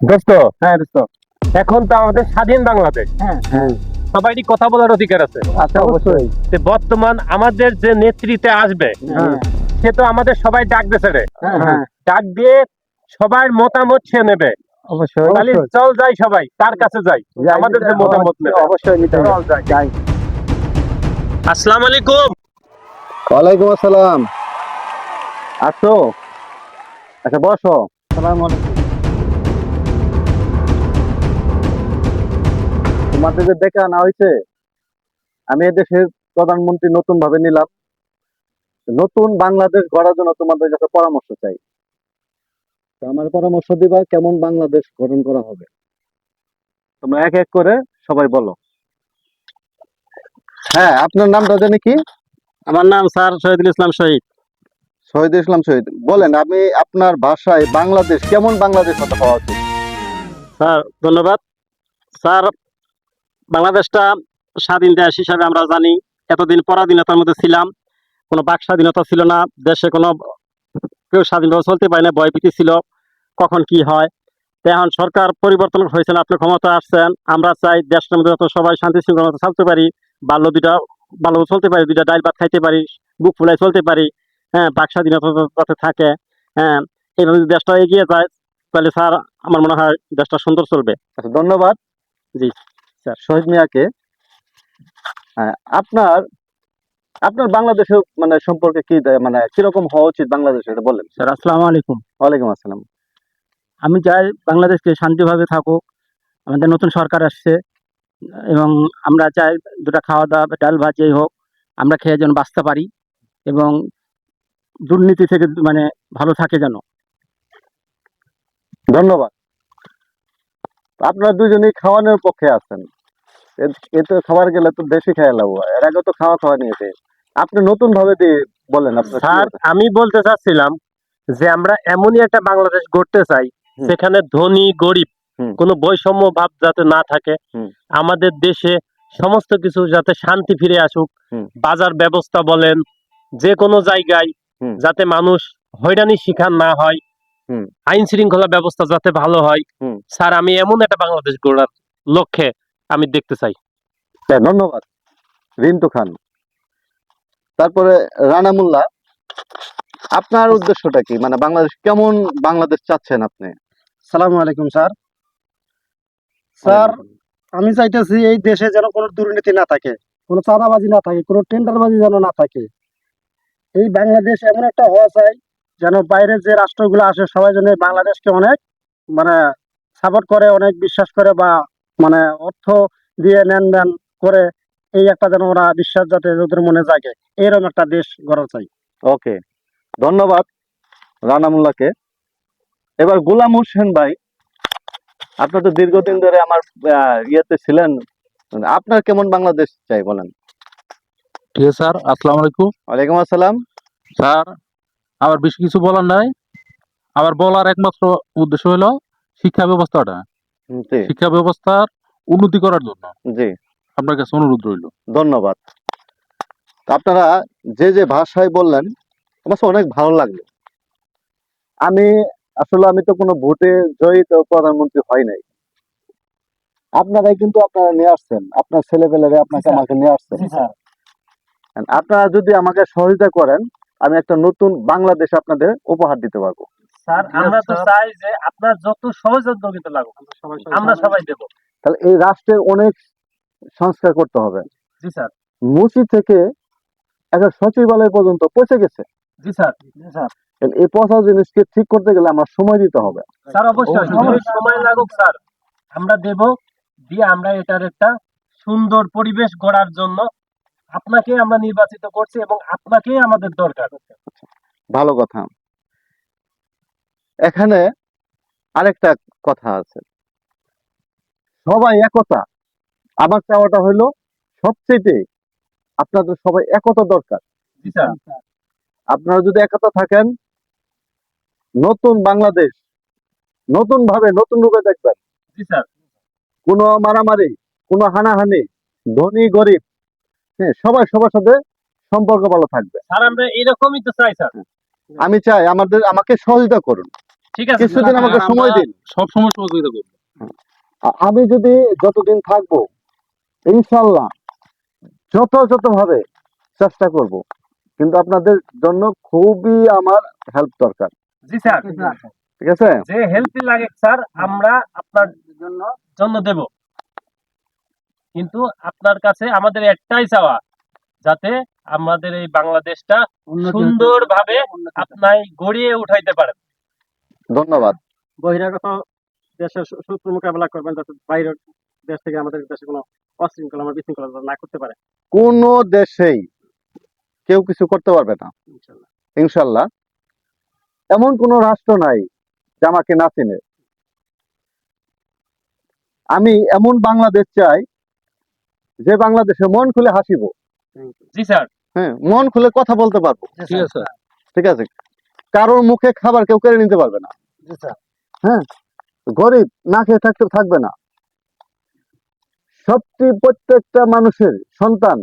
দোস্ত হ্যাঁ দোস্ত। এখন তো আমাদের স্বাধীন বাংলাদেশ। হ্যাঁ হ্যাঁ। সবাইরই কথা বলার অধিকার আছে। আচ্ছা অবশ্যই। বর্তমান আমাদের যে নেতৃত্বে আসবে হ্যাঁ। সে তো আমাদের সবাই ডাক দিয়েছে রে। হ্যাঁ হ্যাঁ। ডাক দিয়ে সবার মতামত সে নেবে। অবশ্যই তাহলে চল যাই সবাই তার কাছে যাই। আমাদের যে মতামত নেবে। অবশ্যই নিতে হবে। চল যাই। যাই। আসসালামু আলাইকুম। ওয়ালাইকুম আসসালাম। আসো। আচ্ছা বসো। সালাম তোমাদের যে দেখা না হয়েছে আমি এদেশের প্রধানমন্ত্রী নতুন ভাবে নিলাম। নতুন বাংলাদেশ গড়ার জন্য তোমাদের কাছে পরামর্শ চাই। তো আমার পরামর্শ দিবা কেমন বাংলাদেশ গঠন করা হবে। তোমরা এক এক করে সবাই বলো। হ্যাঁ আপনার নামটা জানি কি? আমার নাম স্যার শহীদুল ইসলাম শহীদ। শহীদ ইসলাম শহীদ। বলেন আমি আপনার ভাষায় বাংলাদেশ কেমন বাংলাদেশ হতে হওয়া উচিত? স্যার ধন্যবাদ। স্যার বাংলাদেশটা স্বাধীন দেশ হিসাবে আমরা জানি। এতদিন পরাধীনতার মধ্যে ছিলাম। কোনো বাক স্বাধীনতা ছিল না। দেশে কোনো কেউ স্বাধীনভাবে চলতে পারে না। ভয়ভীতি ছিল। কখন কি হয়? তো এখন সরকার পরিবর্তন হয়েছেন আপনি ক্ষমতা আসছেন। আমরা চাই দেশের মধ্যে যত সবাই শান্তি শৃঙ্খলা চলতে পারি। বাল্য দুটা ভালো চলতে পারি। দুইটা ডাইল ভাত খাইতে পারি। বুক ফুলাই চলতে পারি। হ্যাঁ বাক স্বাধীনতা যাতে থাকে। হ্যাঁ এইভাবে যদি দেশটা এগিয়ে যায় তাহলে স্যার আমার মনে হয় দেশটা সুন্দর চলবে। আচ্ছা ধন্যবাদ। জি, স্যার। শহীদ মিয়াকে হ্যাঁ, আপনার আপনার বাংলাদেশের মানে সম্পর্কে কি মানে কীরকম হওয়া উচিত বাংলাদেশ এটা বলেন। স্যার আসসালামু আলাইকুম। ওয়ালাইকুম আসসালাম। আমি চাই বাংলাদেশকে শান্তিভাবে থাকুক আমাদের নতুন সরকার আসছে এবং আমরা চাই দুটা খাওয়া দাওয়া ডাল ভাত যেই হোক আমরা খেয়ে যেন বাঁচতে পারি এবং দুর্নীতি থেকে মানে ভালো থাকে যেন। ধন্যবাদ। আপনারা দুজনেই খাওয়ানোর পক্ষে আছেন এ- তো খাবার গেলে তো দেশি খেয়ে লাভ হয়। এর আগে তো খাওয়া খাওয়া নিয়েছে আপনি নতুন ভাবে দিয়ে বলেন স্যার আমি বলতে চাচ্ছিলাম যে আমরা এমনই একটা বাংলাদেশ গড়তে চাই। সেখানে ধনী গরিব। কোনো বৈষম্য ভাব যাতে না থাকে আমাদের দেশে সমস্ত কিছু যাতে শান্তি ফিরে আসুক বাজার ব্যবস্থা বলেন যে কোনো জায়গায় যাতে মানুষ হয়রানি শিকার না হয়। আইন শৃঙ্খলা ব্যবস্থা যাতে ভালো হয় স্যার আমি এমন একটা বাংলাদেশ গড়ার লক্ষ্যে আমি দেখতে চাই। হ্যাঁ, ধন্যবাদ। রিন্টু খান। তারপরে রানা মোল্লা। আপনার উদ্দেশ্যটা কি? মানে বাংলাদেশ কেমন বাংলাদেশ চাচ্ছেন আপনি? সালামু আলাইকুম স্যার। স্যার আমি চাইতেছি এই দেশে যেন কোনো দুর্নীতি না থাকে কোনো চাঁদাবাজি না থাকে কোনো টেন্ডারবাজি যেন না থাকে। এই বাংলাদেশ এমন একটা হওয়া চাই যেন বাইরের যে রাষ্ট্রগুলো আসে সবাই যেন বাংলাদেশকে অনেক মানে সাপোর্ট করে অনেক বিশ্বাস করে বা মানে অর্থ দিয়ে নেন দেন করে এই একটা যেন ওরা বিশ্বাস যাতে ওদের মনে জাগে। এরকম একটা দেশ গড়া চাই। ওকে ধন্যবাদ রানা মোল্লাকে এবার গোলাম হোসেন ভাই আপনার তো দীর্ঘদিন ধরে আমার আহ, ইয়েতে ছিলেন। আপনার কেমন বাংলাদেশ চাই বলেন? ঠিক আছে স্যার আসসালামু আলাইকুম। ওয়ালাইকুম আসসালাম। স্যার আমার বেশি কিছু বলার নাই। আবার বলার একমাত্র উদ্দেশ্য হলো শিক্ষা ব্যবস্থাটা। শিক্ষা ব্যবস্থার উন্নতি করার জন্য। জি। আপনার কাছে অনুরোধ রইল। ধন্যবাদ। আপনারা যে যে ভাষায় বললেন আমার অনেক ভালো লাগল। আমি আসলে আমি তো কোনো ভোটে জয়িত প্রধানমন্ত্রী হয় নাই। আপনারাই কিন্তু আপনারা নিয়ে আসছেন। আপনার ছেলেপেলেরে আপনাকে আমাকে নিয়ে আসছেন। আপনারা যদি আমাকে সহযোগিতা করেন আমি একটা নতুন বাংলাদেশ আপনাদের উপহার দিতে পারব। স্যার আমরা তো চাই যে আপনার যত সহযোগিতা লাগুক আমরা সবাই দেব। তাহলে এই রাষ্ট্রের অনেক সংস্কার করতে হবে। জি স্যার। মুসি থেকে একটা সচিবালয় পর্যন্ত পৌঁছে গেছে। জি স্যার। স্যার। এই পচা জিনিসকে ঠিক করতে গেলে আমার সময় দিতে হবে। স্যার অবশ্যই। সময় লাগুক স্যার আমরা দেব দিয়ে আমরা এটার একটা সুন্দর পরিবেশ গড়ার জন্য আপনাকে আমরা নির্বাচিত করছি এবং আপনাকেই আমাদের দরকার ভালো কথা। এখানে আরেকটা কথা আছে। সবাই একতা। আমার চাওয়াটা হলো সবচেয়ে আপনাদের সবাই একতা দরকার। আপনারা যদি একতা থাকেন নতুন বাংলাদেশ নতুন ভাবে নতুন রূপে দেখবেন। কোনো মারামারি কোনো হানাহানি ধনী গরিব হ্যাঁ সবাই সবার সাথে সম্পর্ক ভালো থাকবে। স্যার আমরা এরকমই তো চাই স্যার। আমি চাই আমাদের আমাকে সহযোগিতা করুন। ঠিক আছে কিছুদিন আমাকে সময় দিন। সব সময় সহযোগিতা করব। আমি যদি যতদিন থাকব ইনশাল্লাহ যথাযথ ভাবে চেষ্টা করব কিন্তু আপনাদের জন্য খুবই আমার হেল্প দরকার। জি স্যার। ঠিক আছে। যে হেল্প লাগে স্যার আমরা আপনার জন্য জন্য দেব। কিন্তু আপনার কাছে আমাদের একটাই চাওয়া যাতে আমাদের এই বাংলাদেশটা সুন্দরভাবে আপনার গড়িয়ে উঠাইতে পারেন। ধন্যবাদ। বহিরাগত দেশের শত্রু মোকাবেলা করবেন যাতে বাইরের দেশ থেকে আমাদের দেশে কোনো অশৃঙ্খলা বা বিশৃঙ্খলা না করতে পারে। কোন দেশেই কেউ কিছু করতে পারবে না। ইনশাল্লাহ। এমন কোন রাষ্ট্র নাই যে আমাকে না চিনে। আমি এমন বাংলাদেশ চাই যে বাংলাদেশে মন খুলে হাসিব। জি স্যার। হ্যাঁ মন খুলে কথা বলতে পারব। ঠিক আছে। ঠিক আছে? কারোর মুখে খাবার কেউ কেড়ে নিতে পারবে না। হ্যাঁ গরিব না খেয়ে থাকতে থাকবে না। সবটি প্রত্যেকটা মানুষের সন্তান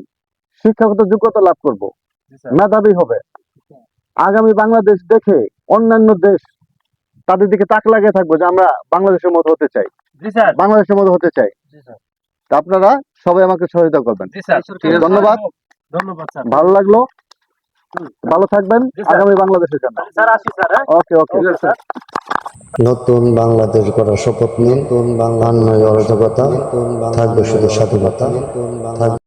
শিক্ষাগত যোগ্যতা লাভ করব। জি স্যার। মেধাবী হবে। আগামী বাংলাদেশ দেখে অন্যান্য দেশ তাদের দিকে তাক লাগিয়ে থাকব যে আমরা বাংলাদেশের মতো হতে চাই। বাংলাদেশের মতো হতে চাই। জি স্যার। তা আপনারা সবাই আমাকে সহায়তা করবেন। ধন্যবাদ। ধন্যবাদ স্যার। ভালো লাগল। ভালো থাকবেন। আগামী বাংলাদেশের জন্য। স্যার আসি স্যার হ্যাঁ। Okay okay. স্যার। নতুন বাংলাদেশ গড়ার শপথ নিন। নতুন বাংলা অরাজকতা থাকবে শুধু স্বাধীনতা। থাকবে